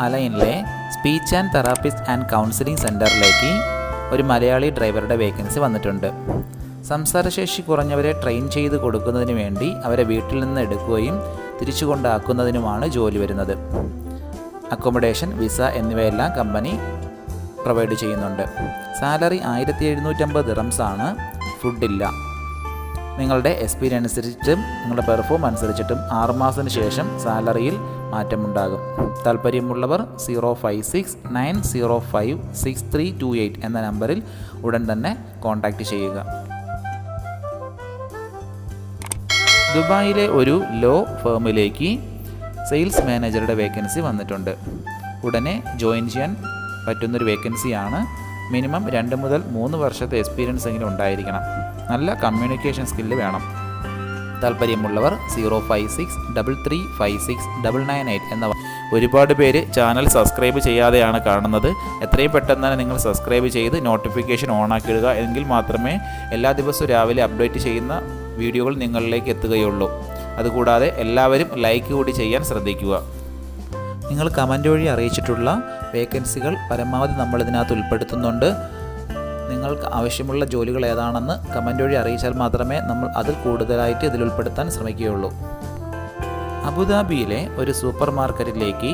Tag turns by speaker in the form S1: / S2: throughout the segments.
S1: അലൈനിലെ speech and therapist and counselling സെന്ററിലേക്ക് ഒരു മലയാളി ഡ്രൈവറുടെ വേക്കൻസി വന്നിട്ടുണ്ട്. സംസാരശേഷി കുറഞ്ഞവരെ ട്രെയിൻ ചെയ്ത് കൊടുക്കുന്നതിന് വേണ്ടി അവരെ വീട്ടിൽ നിന്ന് എടുക്കുകയും തിരിച്ചു കൊണ്ടാക്കുന്നതിനുമാണ് ജോലി വരുന്നത്. അക്കോമഡേഷൻ വിസ എന്നിവയെല്ലാം കമ്പനി പ്രൊവൈഡ് ചെയ്യുന്നുണ്ട്. സാലറി ആയിരത്തി എഴുന്നൂറ്റമ്പത് ദിറംസാണ്. ഫുഡില്ല. നിങ്ങളുടെ എക്സ്പീരിയൻസ് അനുസരിച്ചിട്ടും നിങ്ങളുടെ പെർഫോം അനുസരിച്ചിട്ടും ആറുമാസത്തിന് ശേഷം സാലറിയിൽ മാറ്റമുണ്ടാകും. താല്പര്യമുള്ളവർ zero five six nine zero five six three two eight എന്ന നമ്പറിൽ ഉടൻ തന്നെ കോൺടാക്റ്റ് ചെയ്യുക. ദുബായിലെ ഒരു ലോ ഫേമിലേക്ക് സെയിൽസ് മാനേജറുടെ വേക്കൻസി വന്നിട്ടുണ്ട്. ഉടനെ ജോയിൻ ചെയ്യാൻ പറ്റുന്നൊരു വേക്കൻസിയാണ് മിനിമം രണ്ട് മുതൽ മൂന്ന് വർഷത്തെ എക്സ്പീരിയൻസ് എങ്കിലും ഉണ്ടായിരിക്കണം. നല്ല കമ്മ്യൂണിക്കേഷൻ സ്കില്ല് വേണം. താല്പര്യമുള്ളവർ zero five six double three five six double nine eight എന്ന ഒരുപാട് പേര് ചാനൽ സബ്സ്ക്രൈബ് ചെയ്യാതെയാണ് കാണുന്നത്. എത്രയും പെട്ടെന്ന് തന്നെ നിങ്ങൾ സബ്സ്ക്രൈബ് ചെയ്ത് നോട്ടിഫിക്കേഷൻ ഓൺ ഓണാക്കിയിടുക എങ്കിൽ മാത്രമേ എല്ലാ ദിവസവും രാവിലെ അപ്ഡേറ്റ് ചെയ്യുന്ന വീഡിയോകൾ നിങ്ങളിലേക്ക് എത്തുകയുള്ളൂ. അതുകൂടാതെ എല്ലാവരും ലൈക്ക് കൂടി ചെയ്യാൻ ശ്രദ്ധിക്കുക. നിങ്ങൾ കമന്റ് വഴി അറിയിച്ചിട്ടുള്ള വേക്കൻസികൾ പരമാവധി നമ്മളിതിനകത്ത് ഉൾപ്പെടുത്തുന്നുണ്ട്. നിങ്ങൾക്ക് ആവശ്യമുള്ള ജോലികൾ ഏതാണെന്ന് കമന്റ് വഴി അറിയിച്ചാൽ മാത്രമേ നമ്മൾ അതിൽ കൂടുതലായിട്ട് ഇതിൽ ഉൾപ്പെടുത്താൻ ശ്രമിക്കുകയുള്ളൂ. അബുദാബിയിലെ ഒരു സൂപ്പർ മാർക്കറ്റിലേക്ക്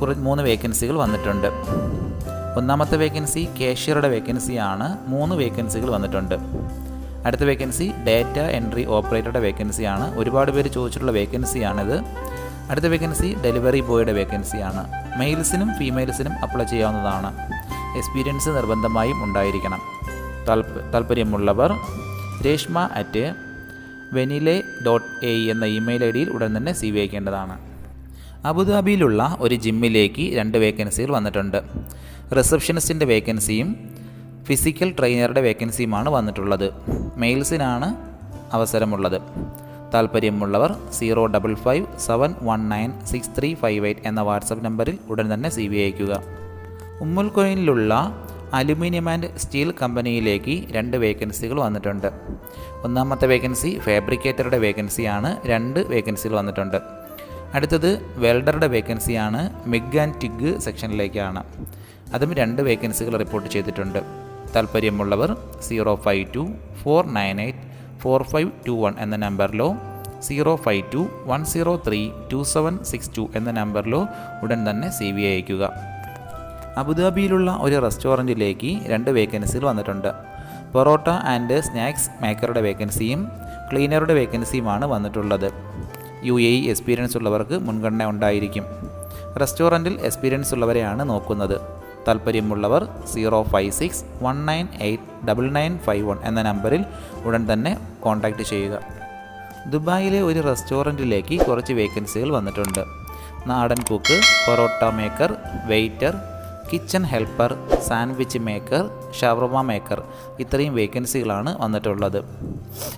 S1: കുറ മൂന്ന് വേക്കൻസികൾ വന്നിട്ടുണ്ട്. ഒന്നാമത്തെ വേക്കൻസി കാഷ്യറുടെ വേക്കൻസിയാണ് മൂന്ന് വേക്കൻസികൾ വന്നിട്ടുണ്ട്. അടുത്ത വേക്കൻസി ഡേറ്റ എൻട്രി ഓപ്പറേറ്ററുടെ വേക്കൻസിയാണ് ഒരുപാട് പേര് ചോദിച്ചിട്ടുള്ള വേക്കൻസിയാണിത്. അടുത്ത വേക്കൻസി ഡെലിവറി ബോയുടെ വേക്കൻസിയാണ്. മെയിൽസിനും ഫീമെയിൽസിനും അപ്ലൈ ചെയ്യാവുന്നതാണ്. എക്സ്പീരിയൻസ് നിർബന്ധമായും ഉണ്ടായിരിക്കണം. താല്പ താല്പര്യമുള്ളവർ രേഷ്മ അറ്റ് വെനിലെ ഡോട്ട് എ എന്ന ഇമെയിൽ ഐ ഡിയിൽ ഉടൻ തന്നെ സി വി അയക്കേണ്ടതാണ്. അബുദാബിയിലുള്ള ഒരു ജിമ്മിലേക്ക് രണ്ട് വേക്കൻസികൾ വന്നിട്ടുണ്ട്. റിസപ്ഷനിസ്റ്റിന്റെ വേക്കൻസിയും ഫിസിക്കൽ ട്രെയിനറുടെ വേക്കൻസിയുമാണ് വന്നിട്ടുള്ളത്. മെയിൽസിനാണ് അവസരമുള്ളത്. താല്പര്യമുള്ളവർ zero double five seven one nine six three five eight എന്ന വാട്സപ്പ് നമ്പറിൽ ഉടൻ തന്നെ സി വി അയക്കുക ഉമ്മുൽ കോയിനിലുള്ള അലുമിനിയം ആൻഡ് സ്റ്റീൽ കമ്പനിയിലേക്ക് രണ്ട് വേക്കൻസികൾ വന്നിട്ടുണ്ട്. ഒന്നാമത്തെ വേക്കൻസി ഫാബ്രിക്കേറ്ററുടെ വേക്കൻസിയാണ് രണ്ട് വേക്കൻസികൾ വന്നിട്ടുണ്ട്. അടുത്തത് വെൽഡറുടെ വേക്കൻസിയാണ് മിഗ് ആൻഡ് ടിഗ് സെക്ഷനിലേക്കാണ്. അതും രണ്ട് വേക്കൻസികൾ റിപ്പോർട്ട് ചെയ്തിട്ടുണ്ട്. താല്പര്യമുള്ളവർ zero five two four nine eight four five two one എന്ന നമ്പറിലോ zero five two one zero three two seven six two എന്ന നമ്പറിലോ ഉടൻ തന്നെ സി വി അയക്കുക അബുദാബിയിലുള്ള ഒരു റെസ്റ്റോറന്റിലേക്ക് രണ്ട് വേക്കൻസികൾ വന്നിട്ടുണ്ട്. പൊറോട്ട ആൻഡ് സ്നാക്സ് മേക്കറുടെ വേക്കൻസിയും ക്ലീനറുടെ വേക്കൻസിയുമാണ് വന്നിട്ടുള്ളത്. യു എ എക്സ്പീരിയൻസ് ഉള്ളവർക്ക് മുൻഗണന ഉണ്ടായിരിക്കും. റെസ്റ്റോറന്റിൽ എക്സ്പീരിയൻസ് ഉള്ളവരെയാണ് നോക്കുന്നത്. താല്പര്യമുള്ളവർ zero five six one nine eight double nine five one എന്ന നമ്പറിൽ ഉടൻ തന്നെ കോൺടാക്റ്റ് ചെയ്യുക. ദുബായിലെ ഒരു റെസ്റ്റോറന്റിലേക്ക് കുറച്ച് വേക്കൻസികൾ വന്നിട്ടുണ്ട്. നാടൻ cook parotta maker waiter kitchen helper sandwich maker shawarma maker ഇത്രയും വേക്കൻസികളാണ് വന്നിട്ടുള്ളത്.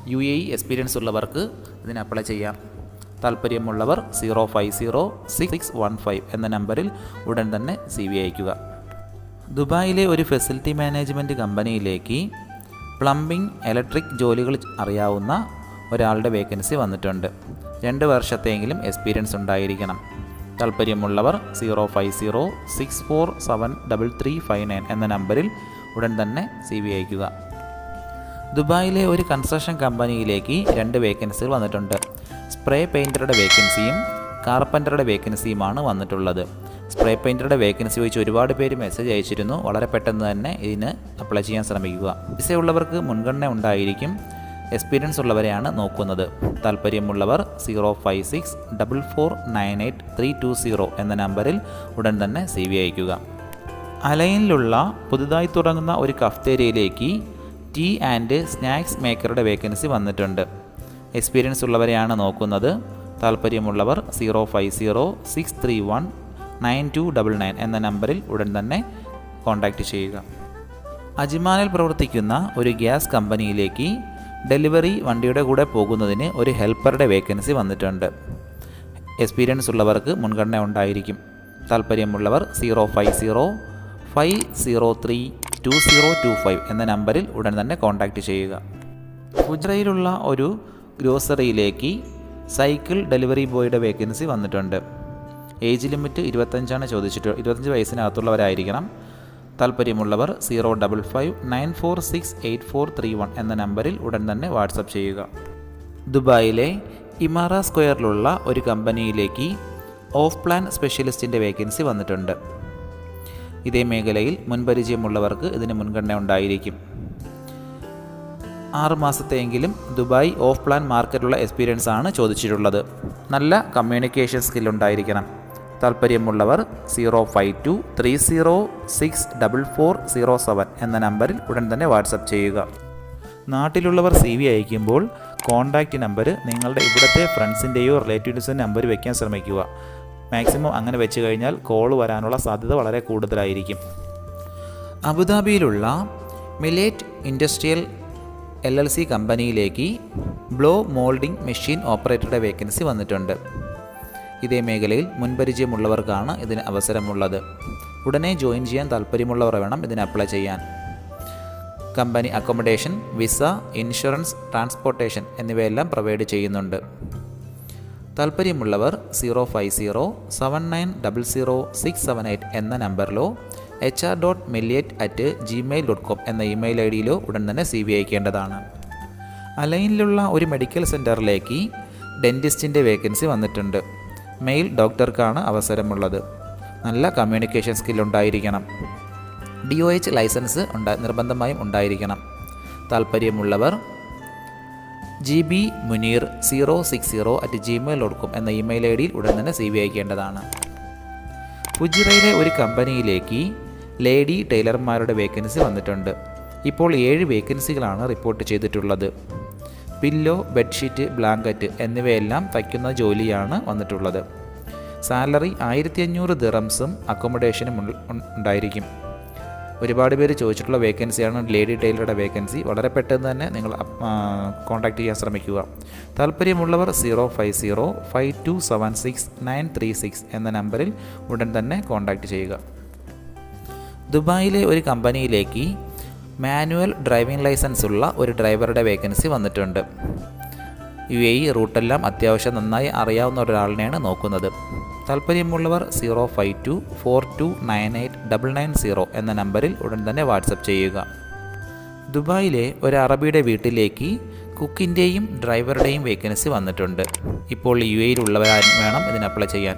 S1: യു എ എക്സ്പീരിയൻസ് ഉള്ളവർക്ക് ഇതിന് അപ്ലൈ ചെയ്യാം. താല്പര്യമുള്ളവർ zero five zero six one five എന്ന നമ്പറിൽ ഉടൻ തന്നെ സി വി അയക്കുക ദുബായിലെ ഒരു ഫെസിലിറ്റി മാനേജ്മെന്റ് കമ്പനിയിലേക്ക് പ്ലംബിംഗ് ഇലക്ട്രിക് ജോലികൾ അറിയാവുന്ന ഒരാളുടെ വേക്കൻസി വന്നിട്ടുണ്ട്. രണ്ട് വർഷത്തെങ്കിലും എക്സ്പീരിയൻസ് ഉണ്ടായിരിക്കണം. താല്പര്യമുള്ളവർ zero five zero six four seven double three five nine എന്ന നമ്പറിൽ ഉടൻ തന്നെ സി വി അയക്കുക ദുബായിലെ ഒരു കൺസ്ട്രക്ഷൻ കമ്പനിയിലേക്ക് രണ്ട് വേക്കൻസികൾ വന്നിട്ടുണ്ട്. സ്പ്രേ പെയിന്ററുടെ വേക്കൻസിയും കാർപ്പന്ററുടെ വേക്കൻസിയുമാണ് വന്നിട്ടുള്ളത്. സ്പ്രേ പെയിന്ററുടെ വേക്കൻസി വെച്ച് ഒരുപാട് പേര് മെസ്സേജ് അയച്ചിരുന്നു. വളരെ പെട്ടെന്ന് തന്നെ ഇതിന് അപ്ലൈ ചെയ്യാൻ ശ്രമിക്കുക. വിസയുള്ളവർക്ക് മുൻഗണന ഉണ്ടായിരിക്കും. എക്സ്പീരിയൻസ് ഉള്ളവരെയാണ് നോക്കുന്നത്. താല്പര്യമുള്ളവർ zero five six double four nine eight three two zero എന്ന നമ്പറിൽ ഉടൻ തന്നെ സി വി അയക്കുക അലൈനിലുള്ള പുതുതായി തുടങ്ങുന്ന ഒരു കഫ്തേരിയയിലേക്ക് ടീ ആൻഡ് സ്നാക്സ് മേക്കറുടെ വേക്കൻസി വന്നിട്ടുണ്ട്. എക്സ്പീരിയൻസ് ഉള്ളവരെയാണ് നോക്കുന്നത്. താല്പര്യമുള്ളവർ zero five zero six three one nine two double nine എന്ന നമ്പറിൽ ഉടൻ തന്നെ കോൺടാക്റ്റ് ചെയ്യുക. അജിമാനിൽ പ്രവർത്തിക്കുന്ന ഒരു ഗ്യാസ് കമ്പനിയിലേക്ക് ഡെലിവറി വണ്ടിയുടെ കൂടെ പോകുന്നതിന് ഒരു ഹെൽപ്പറുടെ വേക്കൻസി വന്നിട്ടുണ്ട്. എക്സ്പീരിയൻസ് ഉള്ളവർക്ക് മുൻഗണന ഉണ്ടായിരിക്കും. താല്പര്യമുള്ളവർ zero five zero five zero three two zero two five എന്ന നമ്പറിൽ ഉടൻ തന്നെ കോൺടാക്റ്റ് ചെയ്യുക. ഗുജറയിലുള്ള ഒരു ഗ്രോസറിയിലേക്ക് സൈക്കിൾ ഡെലിവറി ബോയുടെ വേക്കൻസി വന്നിട്ടുണ്ട്. ഏജ് ലിമിറ്റ് ഇരുപത്തഞ്ചാണ് ചോദിച്ചിട്ട് ഇരുപത്തഞ്ച് വയസ്സിനകത്തുള്ളവരായിരിക്കണം. താല്പര്യമുള്ളവർ zero double five nine four six eight four three one എന്ന നമ്പറിൽ ഉടൻ തന്നെ വാട്സപ്പ് ചെയ്യുക. ദുബായിലെ ഇമാറ സ്ക്വയറിലുള്ള ഒരു കമ്പനിയിലേക്ക് ഓഫ് പ്ലാൻ സ്പെഷ്യലിസ്റ്റിന്റെ വേക്കൻസി വന്നിട്ടുണ്ട്. ഇതേ മേഖലയിൽ മുൻപരിചയമുള്ളവർക്ക് ഇതിന് മുൻഗണന ഉണ്ടായിരിക്കും. ആറ് മാസത്തെയെങ്കിലും ദുബായ് ഓഫ് പ്ലാൻ മാർക്കറ്റുള്ള എക്സ്പീരിയൻസ് ആണ് ചോദിച്ചിട്ടുള്ളത്. നല്ല കമ്മ്യൂണിക്കേഷൻ സ്കിൽ ഉണ്ടായിരിക്കണം താല്പര്യമുള്ളവർ zero five two three zero six double four zero seven എന്ന നമ്പറിൽ ഉടൻ തന്നെ വാട്സപ്പ് ചെയ്യുക. നാട്ടിലുള്ളവർ സി വി അയക്കുമ്പോൾ കോൺടാക്റ്റ് നമ്പർ നിങ്ങളുടെ ഇവിടുത്തെ ഫ്രണ്ട്സിന്റെയോ റിലേറ്റീവ്സിന്റെ നമ്പർ വയ്ക്കാൻ ശ്രമിക്കുക. മാക്സിമം അങ്ങനെ വെച്ച് കഴിഞ്ഞാൽ കോൾ വരാനുള്ള സാധ്യത വളരെ കൂടുതലായിരിക്കും. അബുദാബിയിലുള്ള മിലേറ്റ് ഇൻഡസ്ട്രിയൽ എൽ എൽ സി കമ്പനിയിലേക്ക് ബ്ലോ മോൾഡിംഗ് മെഷീൻ ഓപ്പറേറ്ററുടെ വേക്കൻസി വന്നിട്ടുണ്ട്. ഇതേ മേഖലയിൽ മുൻപരിചയമുള്ളവർക്കാണ് ഇതിന് അവസരമുള്ളത്. ഉടനെ ജോയിൻ ചെയ്യാൻ താല്പര്യമുള്ളവർ വേണം ഇതിന് അപ്ലൈ ചെയ്യാൻ. Company accommodation visa insurance transportation എന്നിവയെല്ലാം പ്രൊവൈഡ് ചെയ്യുന്നുണ്ട്. താല്പര്യമുള്ളവർ zero five zero seven nine double zero six seven eight എന്ന നമ്പറിലോ എച്ച് ആർ ഡോട്ട് മെല്ലിയറ്റ് അറ്റ് ജിമെയിൽ ഡോട്ട് കോം എന്ന ഇമെയിൽ ഐ ഡിയിലോ ഉടൻ തന്നെ സി വി അയക്കേണ്ടതാണ്. അലൈനിലുള്ള ഒരു മെഡിക്കൽ സെന്ററിലേക്ക് ഡെന്റിസ്റ്റിന്റെ വേക്കൻസി വന്നിട്ടുണ്ട്. മെയിൽ ഡോക്ടർക്കാണ് അവസരമുള്ളത്. നല്ല കമ്മ്യൂണിക്കേഷൻ സ്കിൽ ഉണ്ടായിരിക്കണം. ഡി ഒ എച്ച് ലൈസൻസ് ഉണ്ടാ നിർബന്ധമായും ഉണ്ടായിരിക്കണം. താല്പര്യമുള്ളവർ G B Muneer zero six zero at Gmail dot com എന്ന ഇമെയിൽ ഐ ഡിയിൽ ഉടൻ തന്നെ സി വി അയക്കേണ്ടതാണ്. കുജിറയിലെ ഒരു കമ്പനിയിലേക്ക് ലേഡി ടൈലർമാരുടെ വേക്കൻസി വന്നിട്ടുണ്ട്. ഇപ്പോൾ ഏഴ് വേക്കൻസികളാണ് റിപ്പോർട്ട് ചെയ്തിട്ടുള്ളത്. പില്ലോ ബെഡ്ഷീറ്റ് ബ്ലാങ്കറ്റ് എന്നിവയെല്ലാം തയ്ക്കുന്ന ജോലിയാണ് വന്നിട്ടുള്ളത്. സാലറി ആയിരത്തി അഞ്ഞൂറ് ദിറംസും അക്കോമഡേഷനും ഉണ്ടായിരിക്കും. ഒരുപാട് പേര് ചോദിച്ചിട്ടുള്ള വേക്കൻസിയാണ് ലേഡി ടൈലറുടെ വേക്കൻസി. വളരെ പെട്ടെന്ന് തന്നെ നിങ്ങൾ കോൺടാക്റ്റ് ചെയ്യാൻ ശ്രമിക്കുക. താല്പര്യമുള്ളവർ zero five zero five two seven six nine three six എന്ന നമ്പറിൽ ഉടൻ തന്നെ കോൺടാക്റ്റ് ചെയ്യുക. ദുബായിലെ ഒരു കമ്പനിയിലേക്ക് മാനുവൽ ഡ്രൈവിംഗ് ലൈസൻസ് ഉള്ള ഒരു ഡ്രൈവറുടെ വേക്കൻസി വന്നിട്ടുണ്ട്. യു എ ഇ റൂട്ടെല്ലാം അത്യാവശ്യം നന്നായി അറിയാവുന്ന ഒരാളിനെയാണ് നോക്കുന്നത്. താല്പര്യമുള്ളവർ zero five two four two nine eight double nine zero എന്ന നമ്പറിൽ ഉടൻ തന്നെ വാട്സപ്പ് ചെയ്യുക. ദുബായിലെ ഒരു അറബിയുടെ വീട്ടിലേക്ക് കുക്കിന്റെയും ഡ്രൈവറുടെയും വേക്കൻസി വന്നിട്ടുണ്ട്. ഇപ്പോൾ യു എയിലുള്ളവരാരും വേണം ഇതിന് അപ്ലൈ ചെയ്യാൻ.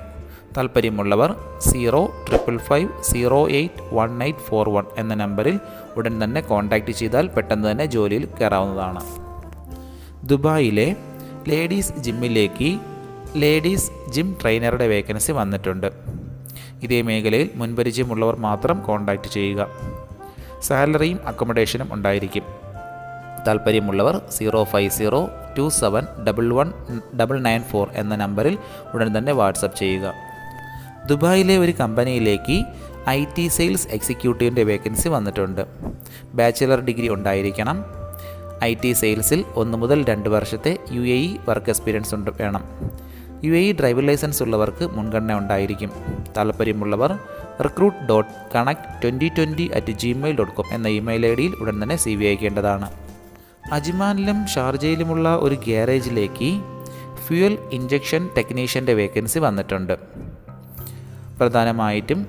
S1: താല്പര്യമുള്ളവർ zero triple five zero eight one eight four one എന്ന നമ്പറിൽ ഉടൻ തന്നെ കോൺടാക്റ്റ് ചെയ്താൽ പെട്ടെന്ന് തന്നെ ജോലിയിൽ കയറാവുന്നതാണ്. ദുബായിലെ ലേഡീസ് ജിമ്മിലേക്ക് ലേഡീസ് ജിം ട്രെയിനറുടെ വേക്കൻസി വന്നിട്ടുണ്ട്. ഇതേ മേഖലയിൽ മുൻപരിചയമുള്ളവർ മാത്രം കോൺടാക്റ്റ് ചെയ്യുക. സാലറിയും അക്കോമഡേഷനും ഉണ്ടായിരിക്കും. താല്പര്യമുള്ളവർ zero five zero two seven double one double nine four എന്ന നമ്പറിൽ ഉടൻ തന്നെ വാട്സപ്പ് ചെയ്യുക. ദുബായിലെ ഒരു കമ്പനിയിലേക്ക് ഐ ടി സെയിൽസ് എക്സിക്യൂട്ടീവിന്റെ വേക്കൻസി വന്നിട്ടുണ്ട്. ബാച്ചിലർ ഡിഗ്രി ഉണ്ടായിരിക്കണം. ഐ ടി സെയിൽസിൽ ഒന്ന് മുതൽ രണ്ട് വർഷത്തെ U A E work experience ഉണ്ട് വേണം. U A E driving licence ഉള്ളവർക്ക് മുൻഗണന ഉണ്ടായിരിക്കും. താല്പര്യമുള്ളവർ recruit dot connect twenty twenty at Gmail dot com എന്ന ഇമെയിൽ ഐ ഡിയിൽ ഉടൻ തന്നെ സി വി അയക്കേണ്ടതാണ്. അജ്മാനിലും ഷാർജയിലുമുള്ള ഒരു ഗ്യാരേജിലേക്ക് ഫ്യൂൽ ഇഞ്ചക്ഷൻ ടെക്നീഷ്യന്റെ വേക്കൻസി വന്നിട്ടുണ്ട്. പ്രധാനമായിട്ടും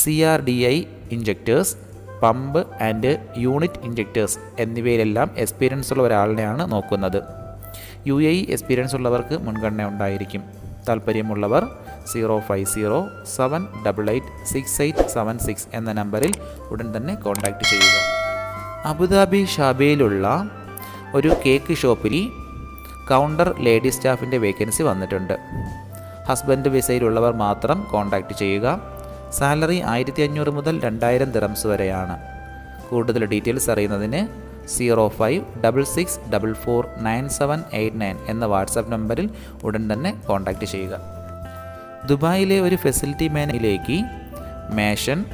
S1: C R D I injectors pump and unit injectors എന്നിവയിലെല്ലാം experience ഉള്ള ഒരാളിനെയാണ് നോക്കുന്നത്. യു എ എക്സ്പീരിയൻസ് ഉള്ളവർക്ക് മുൻഗണന ഉണ്ടായിരിക്കും. താല്പര്യമുള്ളവർ zero five zero seven double eight six eight seven six എന്ന നമ്പറിൽ ഉടൻ തന്നെ കോൺടാക്റ്റ് ചെയ്യുക. അബുദാബി ഷാബയിലുള്ള ഒരു കേക്ക് ഷോപ്പിൽ കൗണ്ടർ ലേഡി സ്റ്റാഫിന്റെ വേക്കൻസി വന്നിട്ടുണ്ട്. ഹസ്ബൻഡ് വിസയിലുള്ളവർ മാത്രം കോൺടാക്റ്റ് ചെയ്യുക. സാലറി ആയിരത്തി അഞ്ഞൂറ് മുതൽ രണ്ടായിരം ദിറംസ് വരെയാണ്. കൂടുതൽ ഡീറ്റെയിൽസ് അറിയുന്നതിന് zero five double six double four nine seven eight nine എന്ന വാട്സാപ്പ് നമ്പറിൽ ഉടൻ തന്നെ കോൺടാക്റ്റ് ചെയ്യുക. ദുബായിലെ ഒരു ഫെസിലിറ്റി മാനിലേക്ക് മേഷൻ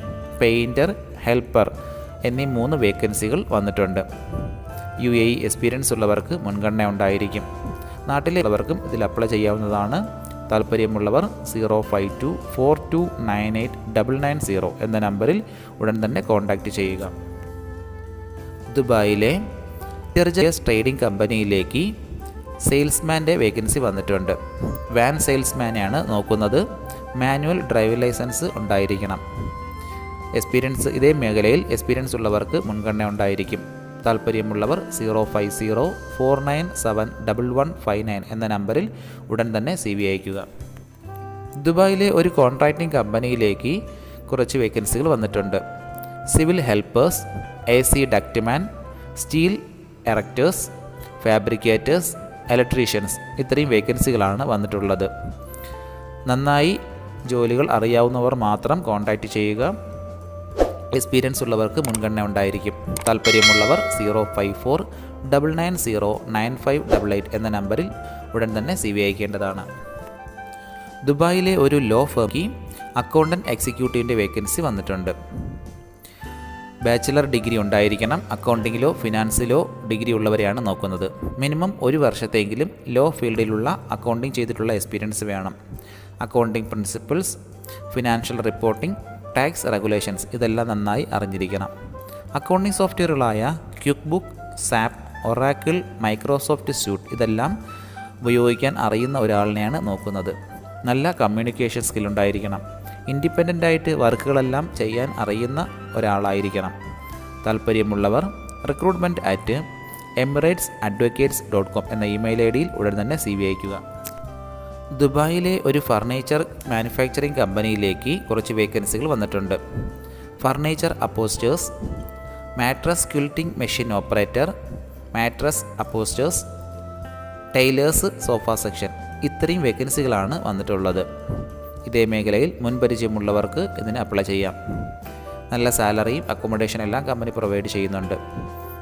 S1: പെയിന്റർ ഹെൽപ്പർ എന്നീ മൂന്ന് വേക്കൻസികൾ വന്നിട്ടുണ്ട്. യു എ എക്സ്പീരിയൻസ് ഉള്ളവർക്ക് മുൻഗണന ഉണ്ടായിരിക്കും. നാട്ടിലുള്ളവർക്കും ഇതിൽ അപ്ലൈ ചെയ്യാവുന്നതാണ്. താല്പര്യമുള്ളവർ zero five two four two nine eight double nine zero എന്ന നമ്പറിൽ ഉടൻ തന്നെ കോൺടാക്റ്റ് ചെയ്യുക. ദുബായിലെ ചെറിയ ട്രേഡിംഗ് കമ്പനിയിലേക്ക് സെയിൽസ്മാന്റെ വേക്കൻസി വന്നിട്ടുണ്ട്. വാൻ സെയിൽസ്മാനെയാണ് നോക്കുന്നത്. മാനുവൽ ഡ്രൈവിംഗ് ലൈസൻസ് ഉണ്ടായിരിക്കണം. എക്സ്പീരിയൻസ് ഇതേ മേഖലയിൽ എക്സ്പീരിയൻസ് ഉള്ളവർക്ക് മുൻഗണന ഉണ്ടായിരിക്കും. താല്പര്യമുള്ളവർ zero five zero four nine seven double one five nine എന്ന നമ്പറിൽ ഉടൻ തന്നെ സി വി അയക്കുക ദുബായിലെ ഒരു കോൺട്രാക്റ്റിംഗ് കമ്പനിയിലേക്ക് കുറച്ച് വേക്കൻസികൾ വന്നിട്ടുണ്ട്. Civil helpers A C ductman steel erectors fabricators electricians ഇത്രയും വേക്കൻസികളാണ് വന്നിട്ടുള്ളത്. നന്നായി ജോലികൾ അറിയാവുന്നവർ മാത്രം കോൺടാക്റ്റ് ചെയ്യുക. എക്സ്പീരിയൻസ് ഉള്ളവർക്ക് മുൻഗണന ഉണ്ടായിരിക്കും. താല്പര്യമുള്ളവർ zero five four double nine zero nine five double eight എന്ന നമ്പറിൽ ഉടൻ തന്നെ സി വി അയക്കേണ്ടതാണ്. ദുബായിലെ ഒരു ലോ ഫേമിക്ക് അക്കൗണ്ടന്റ് എക്സിക്യൂട്ടീവിന്റെ വേക്കൻസി വന്നിട്ടുണ്ട്. ബാച്ചിലർ ഡിഗ്രി ഉണ്ടായിരിക്കണം. അക്കൗണ്ടിങ്ങിലോ ഫിനാൻസിലോ ഡിഗ്രി ഉള്ളവരെയാണ് നോക്കുന്നത്. മിനിമം ഒരു വർഷത്തെങ്കിലും ലോ ഫീൽഡിലുള്ള അക്കൗണ്ടിങ് ചെയ്തിട്ടുള്ള എക്സ്പീരിയൻസ് വേണം. Accounting principles financial reporting tax regulations ഇതെല്ലാം നന്നായി അറിഞ്ഞിരിക്കണം. Accounting സോഫ്റ്റ്വെയറുകളായ quick book SAP Oracle Microsoft suite ഇതെല്ലാം ഉപയോഗിക്കാൻ അറിയുന്ന ഒരാളിനെയാണ് നോക്കുന്നത്. നല്ല കമ്മ്യൂണിക്കേഷൻ സ്കിൽ ഉണ്ടായിരിക്കണം. ഇൻഡിപെൻഡന്റ് ആയിട്ട് വർക്കുകളെല്ലാം ചെയ്യാൻ അറിയുന്ന ഒരാളായിരിക്കണം. താല്പര്യമുള്ളവർ recruitment at Emirates advocates dot com എന്ന ഇമെയിൽ ഐ ഡിയിൽ ഉടൻ തന്നെ സി വി അയക്കുക ദുബായിലെ ഒരു ഫർണിച്ചർ മാനുഫാക്ചറിംഗ് കമ്പനിയിലേക്ക് കുറച്ച് വേക്കൻസികൾ വന്നിട്ടുണ്ട്. Furniture upholsterers mattress quilting machine operator mattress upholsterers tailors sofa section ഇത്രയും വേക്കൻസികളാണ് വന്നിട്ടുള്ളത്. ഇതേ മേഖലയിൽ മുൻപരിചയമുള്ളവർക്ക് ഇതിന് അപ്ലൈ ചെയ്യാം. നല്ല സാലറിയും അക്കോമഡേഷൻ എല്ലാം കമ്പനി പ്രൊവൈഡ് ചെയ്യുന്നുണ്ട്.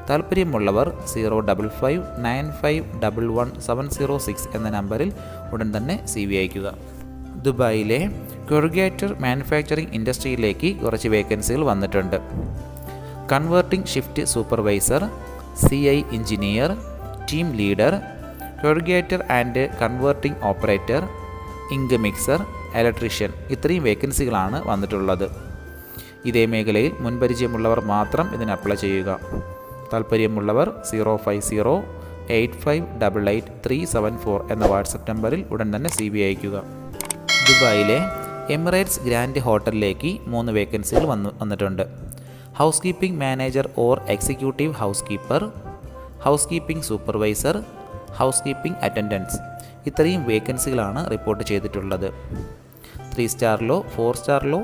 S1: താല്പര്യമുള്ളവർ zero double five nine five double one seven zero six എന്ന നമ്പറിൽ ഉടൻ തന്നെ സി വി അയക്കുക ദുബായിലെ കൊറുഗേറ്റർ മാനുഫാക്ചറിംഗ് ഇൻഡസ്ട്രിയിലേക്ക് കുറച്ച് വേക്കൻസികൾ വന്നിട്ടുണ്ട്. Converting shift supervisor C I engineer team leader corrugator and converting operator ink mixer electrician ഇത്രയും വേക്കൻസികളാണ് വന്നിട്ടുള്ളത്. ഇതേ മേഖലയിൽ മുൻപരിചയമുള്ളവർ മാത്രം ഇതിന് അപ്ലൈ ചെയ്യുക. താല്പര്യമുള്ളവർ zero five zero eight five double eight three seven four എന്ന വാട്സപ്പ് നമ്പറിൽ ഉടൻ തന്നെ സി ബി അയക്കുക ദുബായിലെ എമിറേറ്റ്സ് ഗ്രാൻഡ് ഹോട്ടലിലേക്ക് മൂന്ന് വേക്കൻസികൾ വന്നു വന്നിട്ടുണ്ട്. Housekeeping manager or executive housekeeper housekeeping supervisor housekeeping attendants ഇത്രയും വേക്കൻസികളാണ് റിപ്പോർട്ട് ചെയ്തിട്ടുള്ളത്. ത്രീ സ്റ്റാറിലോ ഫോർ സ്റ്റാറിലോ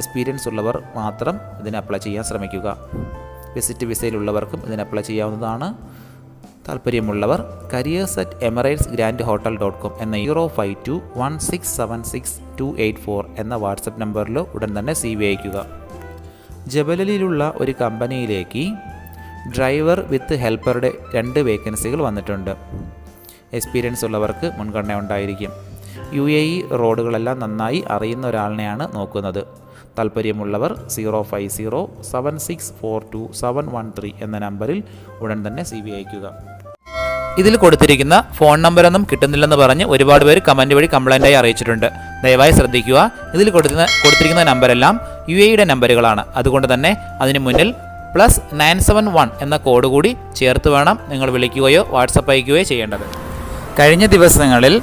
S1: എക്സ്പീരിയൻസ് ഉള്ളവർ മാത്രം ഇതിന് അപ്ലൈ ചെയ്യാൻ ശ്രമിക്കുക. വിസിറ്റ് വിസയിലുള്ളവർക്കും ഇതിന് അപ്ലൈ ചെയ്യാവുന്നതാണ്. താല്പര്യമുള്ളവർ careers at Emirates grand hotel dot com എന്ന zero five two one six seven six two eight four എന്ന വാട്സപ്പ് നമ്പറിൽ ഉടൻ തന്നെ സി വി അയക്കുക ജബലലിലുള്ള ഒരു കമ്പനിയിലേക്ക് ഡ്രൈവർ വിത്ത് ഹെൽപ്പറുടെ രണ്ട് വേക്കൻസികൾ വന്നിട്ടുണ്ട്. എക്സ്പീരിയൻസ് ഉള്ളവർക്ക് മുൻഗണന ഉണ്ടായിരിക്കും. യു എ ഇ റോഡുകളെല്ലാം നന്നായി അറിയുന്ന ഒരാളിനെയാണ് നോക്കുന്നത്. താല്പര്യമുള്ളവർ zero five zero seven six four two seven one three എന്ന നമ്പറിൽ ഉടൻ തന്നെ സി വി അയക്കുക ഇതിൽ കൊടുത്തിരിക്കുന്ന ഫോൺ നമ്പറൊന്നും കിട്ടുന്നില്ലെന്ന് പറഞ്ഞ് ഒരുപാട് പേര് കമന്റ് വഴി കംപ്ലൈന്റായി അറിയിച്ചിട്ടുണ്ട്. ദയവായി ശ്രദ്ധിക്കുക. ഇതിൽ കൊടുക്കുന്ന കൊടുത്തിരിക്കുന്ന നമ്പരെല്ലാം യു എയുടെ നമ്പറുകളാണ്. അതുകൊണ്ട് തന്നെ അതിന് മുന്നിൽ പ്ലസ് നയൻ സെവൻ വൺ എന്ന കോഡ് കൂടി ചേർത്ത് വേണം നിങ്ങൾ വിളിക്കുകയോ വാട്സപ്പ് അയക്കുകയോ ചെയ്യേണ്ടത്. കഴിഞ്ഞ ദിവസങ്ങളിൽ